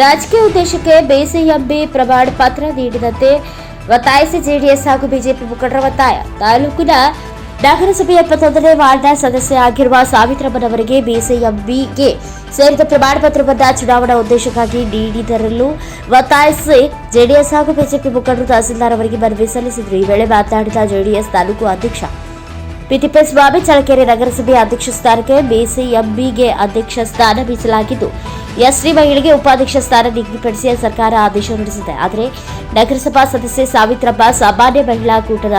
ರಾಜಕೀಯ ಉದ್ದೇಶಕ್ಕೆ ಬಿಸಿಎಂಬಿ ಪ್ರಮಾಣ ಪತ್ರ ನೀಡಿದಂತೆ ಒತ್ತಾಯಿಸಿ ಜೆಡಿಎಸ್ ಹಾಗೂ ಬಿಜೆಪಿ ಮುಖಂಡರ ಒತ್ತಾಯ. ತಾಲೂಕಿನ ನಗರಸಭೆ ಎಪ್ಪತ್ತೊಂದನೇ ವಾರ್ಡ್ನ ಸದಸ್ಯ ಆಗಿರುವ ಸಾವಿತ್ರಮ್ಮನವರಿಗೆ ಬಿಸಿಎಂಬಿಗೆ ಸೇರಿದ ಪ್ರಮಾಣ ಪತ್ರವನ್ನು ಚುನಾವಣಾ ಉದ್ದೇಶಕ್ಕಾಗಿ ನೀಡಿದರಲ್ಲೂ ಒತ್ತಾಯಿಸಿ ಜೆಡಿಎಸ್ ಹಾಗೂ ಬಿಜೆಪಿ ಮುಖಂಡರು ತಹಸೀಲ್ದಾರ್ ಅವರಿಗೆ ಮನವಿ ಸಲ್ಲಿಸಿದರು. ಈ ವೇಳೆ ಮಾತನಾಡಿದ ಜೆಡಿಎಸ್ ತಾಲೂಕು ಅಧ್ಯಕ್ಷ ಪಿತಿಪೆ ಸ್ವಾಮಿ ಚಳಕೆರೆ ನಗರಸಭೆ ಅಧ್ಯಕ್ಷ ಸ್ಥಾನಕ್ಕೆ ಬಿಸಿಎಂಬಿಗೆ ಅಧ್ಯಕ್ಷ ಸ್ಥಾನ ಮೀಸಲಾಗಿದ್ದು ಎಸ್ಡಿ ಮಹಿಳೆಗೆ ಉಪಾಧ್ಯಕ್ಷ ಸ್ಥಾನ ನಿಗದಿಪಡಿಸಿ ಸರ್ಕಾರ ಆದೇಶ ಹೊರಡಿಸಿದೆ. ಆದರೆ ನಗರಸಭಾ ಸದಸ್ಯೆ ಸಾವಿತ್ರಮ್ಮ ಸಾಮಾನ್ಯ ಮಹಿಳಾ ಕೂಟದ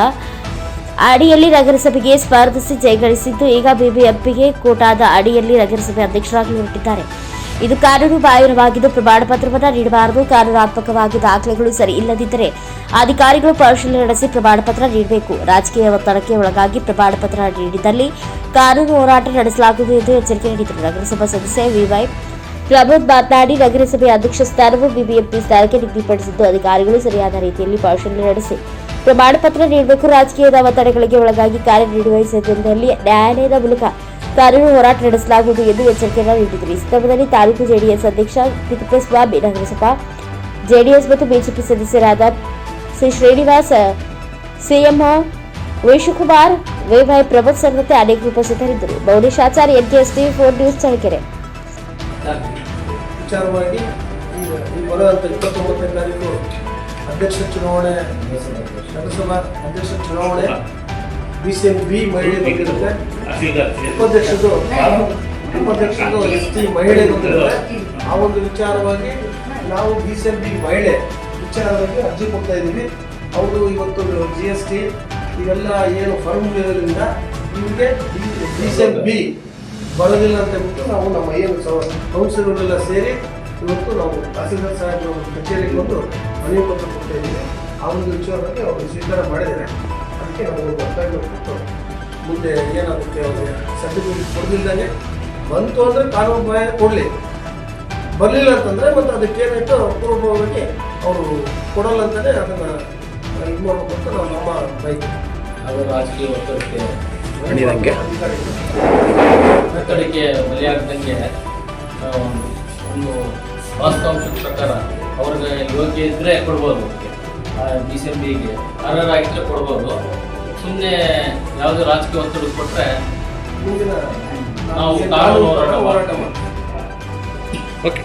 ಅಡಿಯಲ್ಲಿ ನಗರಸಭೆಗೆ ಸ್ಪರ್ಧಿಸಿ ಜಯಗಳಿಸಿದ್ದು, ಈಗ ಬಿಬಿಎಂಪಿಗೆ ಕೋಟಾದ ಅಡಿಯಲ್ಲಿ ನಗರಸಭೆ ಅಧ್ಯಕ್ಷರಾಗಿ ಹೊರಟಿದ್ದಾರೆ. ಇದು ಕಾನೂನು ಬಾಹಿರವಾಗಿದ್ದು ಪ್ರಮಾಣ ಪತ್ರವನ್ನು ನೀಡಬಾರದು. ಕಾನೂನಾತ್ಮಕವಾಗಿ ದಾಖಲೆಗಳು ಸರಿ ಇಲ್ಲದಿದ್ದರೆ ಅಧಿಕಾರಿಗಳು ಪರಿಶೀಲನೆ ನಡೆಸಿ ಪ್ರಮಾಣ ಪತ್ರ ನೀಡಬೇಕು. ರಾಜಕೀಯ ಒತ್ತಡಕ್ಕೆ ಒಳಗಾಗಿ ಪ್ರಮಾಣ ಪತ್ರ ನೀಡಿದಲ್ಲಿ ಕಾನೂನು ಹೋರಾಟ ನಡೆಸಲಾಗುವುದು ಎಂದು ಎಚ್ಚರಿಕೆ ನೀಡಿದರು. ನಗರಸಭಾ ಸದಸ್ಯ ವಿವೈ ಪ್ರಮೋದ್ ಮಾತನಾಡಿ ನಗರಸಭೆ ಅಧ್ಯಕ್ಷ ಸ್ಥಾನವು ಬಿಬಿಎಂಪಿ ಸ್ಥಾನಕ್ಕೆ ನಿಗದಿಪಡಿಸಿದ್ದು, ಅಧಿಕಾರಿಗಳು ಸರಿಯಾದ ರೀತಿಯಲ್ಲಿ ಪರಿಶೀಲನೆ ನಡೆಸಿ ಪ್ರಮಾಣ ಪತ್ರ ನೀಡಬೇಕು. ರಾಜಕೀಯದ ಒತ್ತಡಗಳಿಗೆ ಒಳಗಾಗಿ ಕಾರ್ಯನಿರ್ವಹಿಸದಿದ್ದಲ್ಲಿ ನ್ಯಾಯಾಲಯದ ಮೂಲಕ ಕಾನೂನು ಹೋರಾಟ ನಡೆಸಲಾಗುವುದು ಎಂದು ಎಚ್ಚರಿಕೆಯನ್ನು ನೀಡಿದರು. ಈ ಸಂದರ್ಭದಲ್ಲಿ ತಾಲೂಕು ಜೆಡಿಎಸ್ ಅಧ್ಯಕ್ಷ ತಿಪ್ಪೇಸ್ವಾಮಿ ನಗರಸಭಾ ಜೆಡಿಎಸ್ ಮತ್ತು ಬಿಜೆಪಿ ಸದಸ್ಯರಾದ C Srinivas, CM Veshukumar YY Pramod ಸೇರಿದಂತೆ ಅನೇಕರು ಉಪಸ್ಥಿತರಿದ್ದರು. Mounesh Acharya NKS four news Challakere. ವಿಚಾರವಾಗಿ ಬರುವಂಥ ಇಪ್ಪತ್ತೊಂಬತ್ತನೇ ತಾರೀಕು ಅಧ್ಯಕ್ಷ ಚುನಾವಣೆ ನಗರಸಭಾ ಅಧ್ಯಕ್ಷ ಚುನಾವಣೆ, ಬಿ ಸಿ ಎಂ, ಬಿ ಮಹಿಳೆ ಬಂದಿರುತ್ತೆ ಉಪಾಧ್ಯಕ್ಷದು ಉಪಾಧ್ಯಕ್ಷದು ಎಸ್ ಟಿ ಮಹಿಳೆ ಆ ಒಂದು ವಿಚಾರವಾಗಿ ನಾವು ಬಿ ಸಿ ಎಂ ಬಿ ಮಹಿಳೆ ವಿಚಾರವಾಗಿ ಅರ್ಜಿ ಕೊಡ್ತಾ ಇದ್ದೀವಿ. ಅವರು ಇವತ್ತು ಜಿ ಎಸ್ ಟಿ ಇವೆಲ್ಲ ಏನು ಫಾರ್ಮ್ ಇರೋದ್ರಿಂದ ನಿಮಗೆ ಬಿ ಸಿ ಎಂ ಬಿ ಬರೋದಿಲ್ಲ ಅಂತ ಹೇಳ್ಬಿಟ್ಟು ನಾವು ನಮ್ಮ ಏನು ಕೌನ್ಸಿಲರ್ಗಳೆಲ್ಲ ಸೇರಿ ಇವತ್ತು ನಾವು ತಹಸೀಲ್ದಾರ್ ಸಾಹೇಬ್ ಕಚೇರಿಗೆ ಬಂದು ಮನವಿ ಪತ್ರ ಕೊಡ್ತಾ ಇದ್ದೀವಿ. ಆ ಒಂದು ವಿಚಾರವಾಗಿ ಅವರು ಸ್ವೀಕಾರ ಮಾಡಿದ್ದಾರೆ. ಅದಕ್ಕೆ ನಾವು ಕೊಟ್ಟು ಮುಂದೆ ಏನಾಗುತ್ತೆ ಅವ್ರಿಗೆ ಸರ್ಟಿಫಿಕೇಟ್ ಕೊಡದಿಲ್ದಂಗೆ ಬಂತು ಅಂದರೆ ಕಾನೂನು ಬಾಯ ಕೊಡಲಿ. ಬರಲಿಲ್ಲ ಅಂತಂದರೆ ಮತ್ತು ಅದಕ್ಕೆ ಏನಾಯಿತು ಅಪೂರ್ವವಾಗಿ ಅವರು ಕೊಡಲ್ಲ ಅಂತಲೇ ಅದನ್ನು ಇದು ಮಾಡಬೇಕು ಅಂತ ನಾವು ನಮ್ಮ ಬೈಕ್ ಅದು ರಾಜಕೀಯ ಒತ್ತಡಕ್ಕೆ ಒತ್ತಡಕ್ಕೆ ಬಲಿಯಾಗದಂಗೆ ಒಂದು ವಾಸ್ತವಾಂಶದ ಪ್ರಕಾರ ಅವ್ರಿಗೆ ಯೋಗ್ಯ ಇದ್ದರೆ ಕೊಡ್ಬೋದು. ಬಿ ಸಿ ಎಂ ಬಿಗೆ ಅರ್ಹರಾಗಿದ್ದರೆ ಕೊಡ್ಬೋದು. ಸುಮ್ಮನೆ ಯಾವುದೇ ರಾಜಕೀಯ ಒತ್ತಡ ಕೊಟ್ಟರೆ ನಾವು ಕಾನೂನು ಹೋರಾಟ ಹೋರಾಟ ಮಾಡ್ತೀವಿ. ಮಾಡ್ತೀವಿ ಓಕೆ